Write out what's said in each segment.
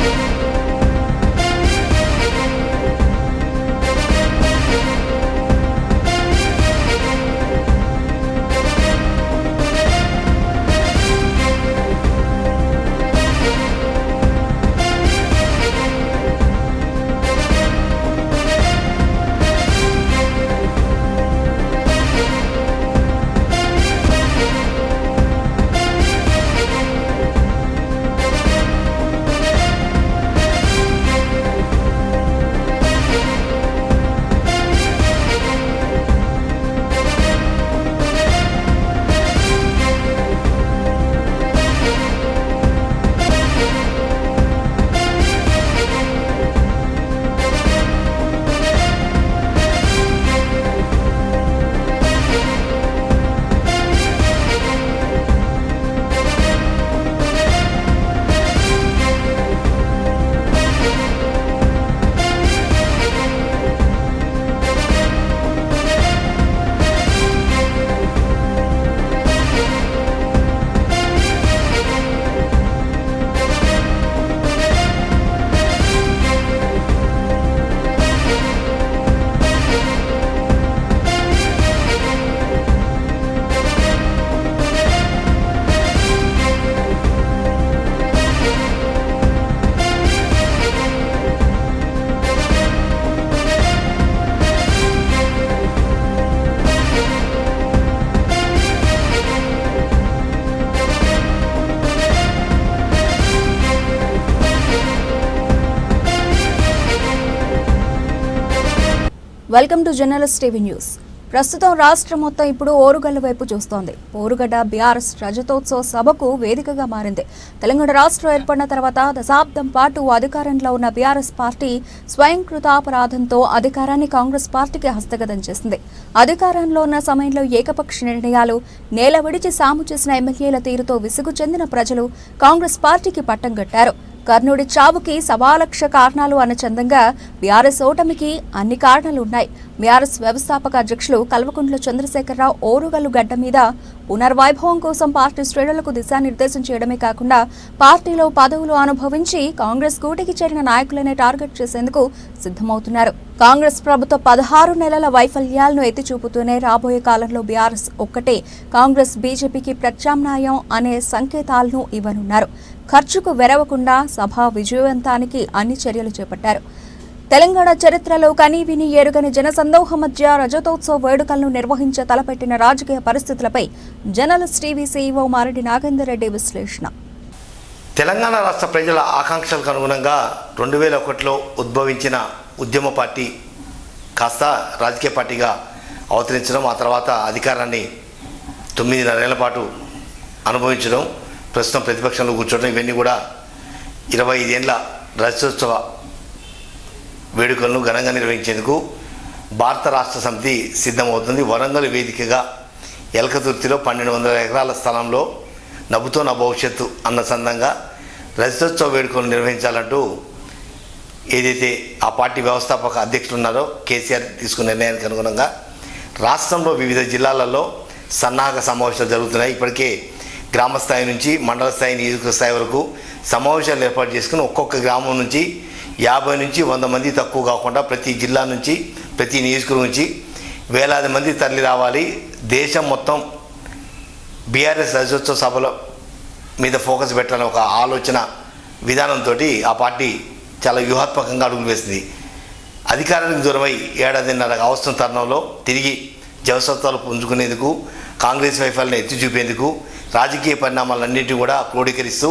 Музика welcome to journalist TV news. ప్రస్తుతం రాష్ట్రం మొత్తం ఇప్పుడు ఓరుగల్ల వైపు చూస్తోంది. ఓరుగడ్డ బీఆర్ఎస్ రజతోత్సవ సభకు వేదికగా మారింది. తెలంగాణ రాష్ట్రం ఏర్పడిన తర్వాత దశాబ్దం పాటు అధికారంలో ఉన్న బీఆర్ఎస్ పార్టీ స్వయంకృతాపరాధంతో అధికారాన్ని కాంగ్రెస్ పార్టీకి హస్తగతం చేసింది. అధికారంలో ఉన్న సమయంలో ఏకపక్ష నిర్ణయాలు నేల విడిచి సాము చేసిన ఎమ్మెల్యేల తీరుతో విసుగు చెందిన ప్రజలు కాంగ్రెస్ పార్టీకి పట్టం కట్టారు. కర్ణుడి చావుకి సవాలక్ష కారణాలు అన్న చందంగా బీఆర్ఎస్ ఓటమికి అన్ని కారణాలు ఉన్నాయి బీఆర్ఎస్ వ్యవస్థాపక అధ్యక్షులు కల్వకుంట్ల చంద్రశేఖరరావు ఓరుగల్లు గడ్డ మీద పునర్వైభవం కోసం పార్టీ శ్రేణులకు దిశానిర్దేశం చేయడమే కాకుండా పార్టీలో పదవులు అనుభవించి కాంగ్రెస్ కూటికి చేరిన నాయకులనే టార్గెట్ చేసేందుకు సిద్ధమవుతున్నారు. కాంగ్రెస్ ప్రభుత్వ పదహారు నెలల వైఫల్యాలను ఎత్తి చూపుతూనే రాబోయే కాలంలో బీఆర్ఎస్ ఒక్కటే. కాంగ్రెస్ బీజేపీకి ప్రత్యామ్నాయం అనే సంకేతాలను ఇవ్వనున్నారు. ఖర్చుకు వెరవకుండా సభ విజయవంతానికి అన్ని చర్యలు చేపట్టారు. తెలంగాణ చరిత్రలో కనీవిని ఎరుగని జనసందోహ మధ్య రజతోత్సవ వేడుకలను నిర్వహించే తలపెట్టిన రాజకీయ పరిస్థితులపై journalist TV CEO Mareddy Nagender Reddy విశ్లేషణ. తెలంగాణ రాష్ట్ర ప్రజల ఆకాంక్షలకు అనుగుణంగా రెండు వేల ఒకటిలో ఉద్భవించిన ఉద్యమ పార్టీ కాస్త రాజకీయ పార్టీగా అవతరించడం ఆ తర్వాత అధికారాన్ని తొమ్మిదిన్నరేళ్ళ పాటు అనుభవించడం ప్రస్తుతం ప్రతిపక్షంలో కూర్చోవడం ఇవన్నీ కూడా ఇరవై ఐదేళ్ళ రజతోత్సవ వేడుకలను ఘనంగా నిర్వహించేందుకు భారత రాష్ట్ర సమితి సిద్ధమవుతుంది. వరంగల్ వేదికగా ఎలకతుర్తిలో పన్నెండు వందల ఎకరాల స్థలంలో నవ్వుతో నా భవిష్యత్తు అన్న సందంగా రజతోత్సవ వేడుకలు నిర్వహించాలంటూ ఏదైతే ఆ పార్టీ వ్యవస్థాపక అధ్యక్షులు ఉన్నారో కేసీఆర్ తీసుకున్న నిర్ణయానికి అనుగుణంగా రాష్ట్రంలో వివిధ జిల్లాలలో సన్నాహక సమావేశాలు జరుగుతున్నాయి. ఇప్పటికే గ్రామ స్థాయి నుంచి మండల స్థాయి నియోజకవర్గ స్థాయి వరకు సమావేశాలు ఏర్పాటు చేసుకుని ఒక్కొక్క గ్రామం నుంచి యాభై నుంచి వంద మంది తక్కువ కాకుండా ప్రతి జిల్లా నుంచి ప్రతి నియోజకవర్గం నుంచి వేలాది మంది తరలి రావాలి. దేశం మొత్తం బీఆర్ఎస్ రజోత్సవ సభల మీద ఫోకస్ పెట్టాలని ఒక ఆలోచన విధానంతో ఆ పార్టీ చాలా వ్యూహాత్మకంగా అడుగులు వేసింది. అధికారానికి దూరమై ఏడాదిన్నర అవసరం తరుణంలో తిరిగి జవసత్వాలు పుంజుకునేందుకు కాంగ్రెస్ వైఫల్యం ఎత్తి చూపేందుకు రాజకీయ పరిణామాలన్నింటినీ కూడా క్రోడీకరిస్తూ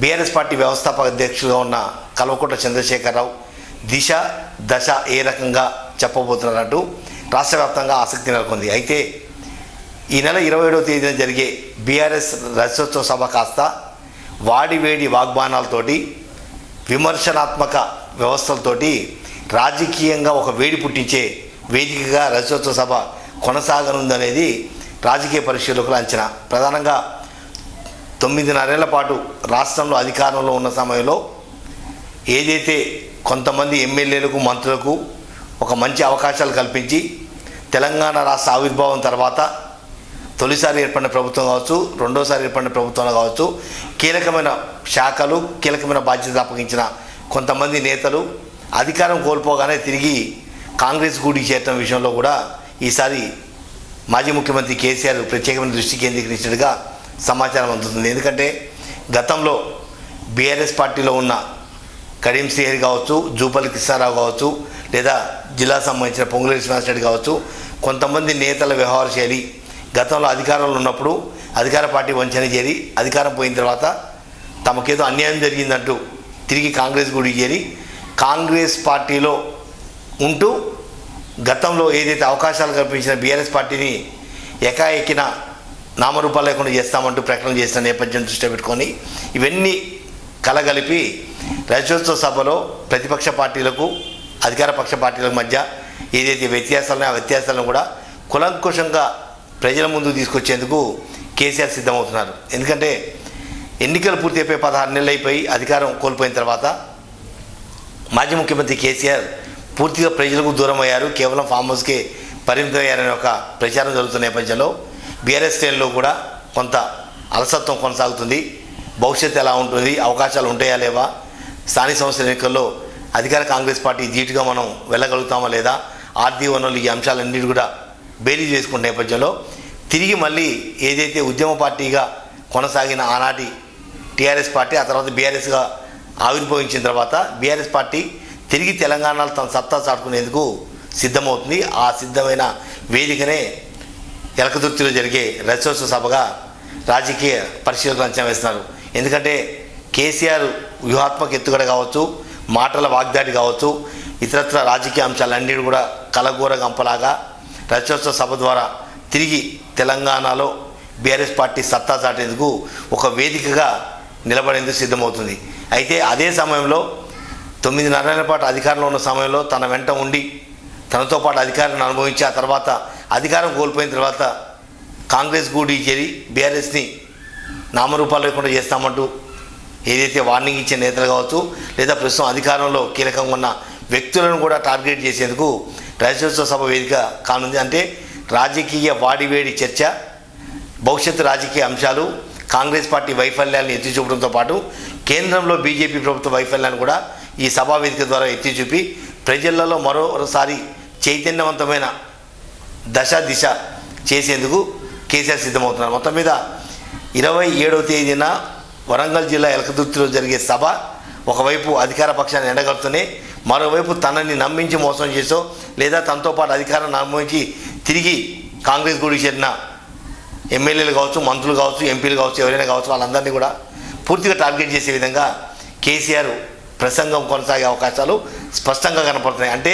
బీఆర్ఎస్ పార్టీ వ్యవస్థాపక అధ్యక్షులుగా ఉన్న కల్వకుంట్ల చంద్రశేఖరరావు దిశ దశ ఏ రకంగా చెప్పబోతున్నారంటూ రాష్ట్ర వ్యాప్తంగా ఆసక్తి నెలకొంది. అయితే ఈ నెల ఇరవై ఏడవ తేదీన జరిగే బీఆర్ఎస్ రజతోత్సవ సభ కాస్త వాడివేడి వాగ్బానాలతోటి విమర్శనాత్మక వ్యవస్థలతోటి రాజకీయంగా ఒక వేడి పుట్టించే వేదికగా రజతోత్సవ సభ కొనసాగనుందనేది రాజకీయ పరిశీలకుల అంచనా. ప్రధానంగా తొమ్మిదిన్నరేళ్ళ పాటు రాష్ట్రంలో అధికారంలో ఉన్న సమయంలో ఏదైతే కొంతమంది ఎమ్మెల్యేలకు మంత్రులకు ఒక మంచి అవకాశాలు కల్పించి తెలంగాణ రాష్ట్ర ఆవిర్భావం తర్వాత తొలిసారి ఏర్పడిన ప్రభుత్వం కావచ్చు రెండోసారి ఏర్పడిన ప్రభుత్వం కావచ్చు కీలకమైన శాఖలు కీలకమైన బాధ్యతలు అప్పగించిన కొంతమంది నేతలు అధికారం కోల్పోగానే తిరిగి కాంగ్రెస్ గూడికి చేరటం విషయంలో కూడా ఈసారి మాజీ ముఖ్యమంత్రి కేసీఆర్ ప్రత్యేకమైన దృష్టి కేంద్రీకరించినట్టుగా సమాచారం అందుతుంది. ఎందుకంటే గతంలో బీఆర్ఎస్ పార్టీలో ఉన్న కరీం సిహర్ కావచ్చు జూపల్లి కృష్ణారావు కావచ్చు లేదా జిల్లా సంబంధించిన పొంగులేరు శ్రీనివాసరెడ్డి కావచ్చు కొంతమంది నేతల వ్యవహార శైలి గతంలో అధికారంలో ఉన్నప్పుడు అధికార పార్టీ వంచన చేరి అధికారం పోయిన తర్వాత తమకేదో అన్యాయం జరిగిందంటూ తిరిగి కాంగ్రెస్ గుడికి చేరి కాంగ్రెస్ పార్టీలో ఉంటూ గతంలో ఏదైతే అవకాశాలు కల్పించిన బీఆర్ఎస్ పార్టీని ఎకాఎక్కిన నామరూపాలు లేకుండా చేస్తామంటూ ప్రకటన చేసిన నేపథ్యం దృష్టి పెట్టుకొని ఇవన్నీ కలగలిపి రజోత్సవ సభలో ప్రతిపక్ష పార్టీలకు అధికార పక్ష పార్టీలకు మధ్య ఏదైతే వ్యత్యాసాలున్నాయో ఆ వ్యత్యాసాలను కూడా కులంకుశంగా ప్రజల ముందుకు తీసుకొచ్చేందుకు కేసీఆర్ సిద్ధమవుతున్నారు. ఎందుకంటే ఎన్నికలు పూర్తి అయిపోయి పదహారు నెలలు అయిపోయి అధికారం కోల్పోయిన తర్వాత మాజీ ముఖ్యమంత్రి కేసీఆర్ పూర్తిగా ప్రజలకు దూరం అయ్యారు కేవలం ఫామ్ హౌస్కే పరిమితమయ్యారనే ఒక ప్రచారం జరుగుతున్న నేపథ్యంలో బీఆర్ఎస్ శ్రేణిలో కూడా కొంత అలసత్వం కొనసాగుతుంది. భవిష్యత్తు ఎలా ఉంటుంది? అవకాశాలు ఉంటాయా లేవా? స్థానిక సంస్థల ఎన్నికల్లో అధికార కాంగ్రెస్ పార్టీ ధీటుగా మనం వెళ్ళగలుగుతామా లేదా? ఆర్థిక వనరులు ఈ అంశాలన్నిటి కూడా బేరీ చేసుకున్న నేపథ్యంలో తిరిగి మళ్ళీ ఏదైతే ఉద్యమ పార్టీగా కొనసాగిన ఆనాటి టీఆర్ఎస్ పార్టీ ఆ తర్వాత బీఆర్ఎస్గా ఆవిర్భవించిన తర్వాత బీఆర్ఎస్ పార్టీ తిరిగి తెలంగాణలో తన సత్తా చాటుకునేందుకు సిద్ధమవుతుంది. ఆ సిద్ధమైన వేదికనే ఎలకదుర్తిలో జరిగే రథోత్సవ సభగా రాజకీయ పరిశీలకులు అంచనా వేస్తున్నారు. ఎందుకంటే కేసీఆర్ వ్యూహాత్మక ఎత్తుగడ కావచ్చు మాటల వాగ్దాడి కావచ్చు ఇతరత్ర రాజకీయ అంశాలన్నిటి కూడా కలగూర గంపలాగా రథోత్సవ సభ ద్వారా తిరిగి తెలంగాణలో బీఆర్ఎస్ పార్టీ సత్తా చాటేందుకు ఒక వేదికగా నిలబడేందుకు సిద్ధమవుతుంది. అయితే అదే సమయంలో తొమ్మిదిన్నర నెలల పాటు అధికారంలో ఉన్న సమయంలో తన వెంట ఉండి తనతో పాటు అధికారాన్ని అనుభవించి ఆ తర్వాత అధికారం కోల్పోయిన తర్వాత కాంగ్రెస్ గూడి చేరి బీఆర్ఎస్ని నామరూపాలు లేకుండా చేస్తామంటూ ఏదైతే వార్నింగ్ ఇచ్చే నేతలు కావచ్చు లేదా ప్రస్తుతం అధికారంలో కీలకంగా ఉన్న వ్యక్తులను కూడా టార్గెట్ చేసేందుకు రాజ్యోత్సవ సభ వేదిక కానుంది. అంటే రాజకీయ వాడివేడి చర్చ భవిష్యత్తు రాజకీయ అంశాలు కాంగ్రెస్ పార్టీ వైఫల్యాలను ఎత్తి చూపడంతో పాటు కేంద్రంలో బీజేపీ ప్రభుత్వ వైఫల్యాన్ని కూడా ఈ సభా వేదిక ద్వారా ఎత్తి చూపి ప్రజలలో మరోసారి చైతన్యవంతమైన దశ దిశ చేసేందుకు కేసీఆర్ సిద్ధమవుతున్నారు. మొత్తం మీద ఇరవై ఏడవ తేదీన వరంగల్ జిల్లా ఎలకదుర్తిలో జరిగే సభ ఒకవైపు అధికార పక్షాన్ని ఎండగడుతూనే మరోవైపు తనని నమ్మించి మోసం చేసో లేదా తనతో పాటు అధికారాన్ని నమ్మించి తిరిగి కాంగ్రెస్ గుడికి చేరిన ఎమ్మెల్యేలు కావచ్చు మంత్రులు కావచ్చు ఎంపీలు కావచ్చు ఎవరైనా కావచ్చు వాళ్ళందరినీ కూడా పూర్తిగా టార్గెట్ చేసే విధంగా కేసీఆర్ ప్రసంగం కొనసాగే అవకాశాలు స్పష్టంగా కనపడుతున్నాయి. అంటే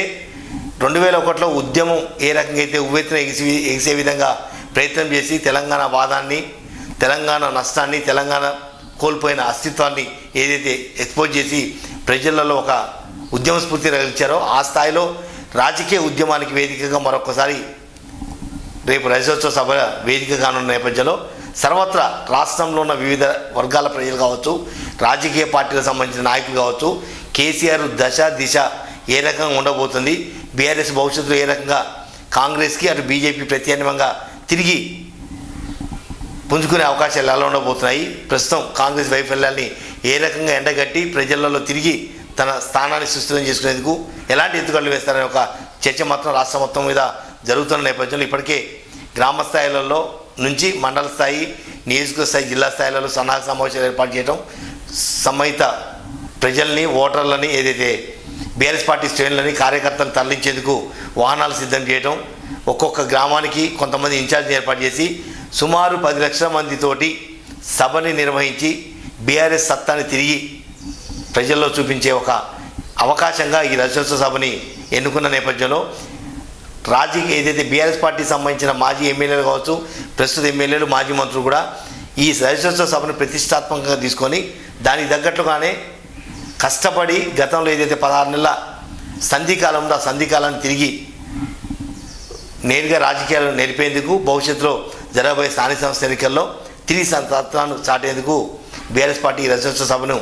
రెండు వేల ఒకటిలో ఉద్యమం ఏ రకంగా అయితే ఉవ్వెత్తున ఎగిసి ఎగిసే విధంగా ప్రయత్నం చేసి తెలంగాణ వాదాన్ని తెలంగాణ నష్టాన్ని తెలంగాణ కోల్పోయిన అస్తిత్వాన్ని ఏదైతే ఎక్స్పోజ్ చేసి ప్రజలలో ఒక ఉద్యమ స్ఫూర్తి రగిలించారో ఆ స్థాయిలో రాజకీయ ఉద్యమానికి వేదికగా మరొకసారి రేపు రజోత్సవ సభ వేదిక కానున్న నేపథ్యంలో సర్వత్రా రాష్ట్రంలో ఉన్న వివిధ వర్గాల ప్రజలు కావచ్చు రాజకీయ పార్టీలకు సంబంధించిన నాయకులు కావచ్చు కేసీఆర్ దశ దిశ ఏ రకంగా ఉండబోతుంది బీఆర్ఎస్ భవిష్యత్తులో ఏ రకంగా కాంగ్రెస్కి అటు బీజేపీ ప్రత్యామ్నాయంగా తిరిగి పుంజుకునే అవకాశాలు ఎలా ఉండబోతున్నాయి ప్రస్తుతం కాంగ్రెస్ వైఫల్యాన్ని ఏ రకంగా ఎండగట్టి ప్రజలలో తిరిగి తన స్థానాన్ని సుస్థిరం చేసుకునేందుకు ఎలాంటి ఎత్తుగడలు వేస్తారనే ఒక చర్చ మాత్రం రాష్ట్ర మొత్తం మీద జరుగుతున్న నేపథ్యంలో ఇప్పటికే గ్రామ స్థాయిలలో నుంచి మండల స్థాయి నియోజకవర్గ స్థాయి జిల్లా స్థాయిలలో సన్నాహ సమావేశాలు ఏర్పాటు చేయడం సంబంధిత ప్రజల్ని ఓటర్లని ఏదైతే బీఆర్ఎస్ పార్టీ శ్రేణులని కార్యకర్తలను తరలించేందుకు వాహనాలు సిద్ధం చేయడం ఒక్కొక్క గ్రామానికి కొంతమంది ఇన్ఛార్జ్ ఏర్పాటు చేసి సుమారు పది లక్షల మందితోటి సభని నిర్వహించి బీఆర్ఎస్ సత్తాని తిరిగి ప్రజల్లో చూపించే ఒక అవకాశంగా ఈ రజోత్సవ సభని ఎన్నుకున్న నేపథ్యంలో రాజకీయ ఏదైతే బీఆర్ఎస్ పార్టీకి సంబంధించిన మాజీ ఎమ్మెల్యేలు కావచ్చు ప్రస్తుత ఎమ్మెల్యేలు మాజీ మంత్రులు కూడా ఈ రజోత్సవ సభను ప్రతిష్టాత్మకంగా తీసుకొని దానికి తగ్గట్లుగానే కష్టపడి గతంలో ఏదైతే పదహారు నెలల సంధికాలంలో ఆ సంధికాలాన్ని తిరిగి నేరుగా రాజకీయాలు నేర్పేందుకు భవిష్యత్తులో జరగబోయే స్థానిక సంస్థ ఎన్నికల్లో తిరిగి తత్వాన్ని చాటేందుకు బీఆర్ఎస్ పార్టీ ఈ సభను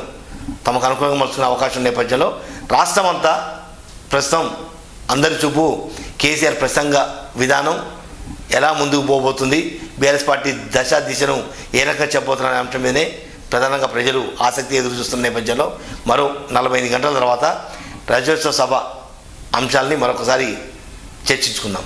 తమకు అనుకూలంగా మలుచుకునే అవకాశం నేపథ్యంలో రాష్ట్రం అంతా ప్రస్తుతం అందరి చూపు కేసీఆర్ ప్రసంగ విధానం ఎలా ముందుకు పోబోతుంది? బీఆర్ఎస్ పార్టీ దశ దిశను ఏ రకంగా చెప్పబోతున్న అంశం మీదనే ప్రధానంగా ప్రజలు ఆసక్తి ఎదురు చూస్తున్న నేపథ్యంలో మరో నలభై ఐదు గంటల తర్వాత రాజ్యోత్సవ సభ అంశాలని మరొకసారి చర్చించుకుందాం.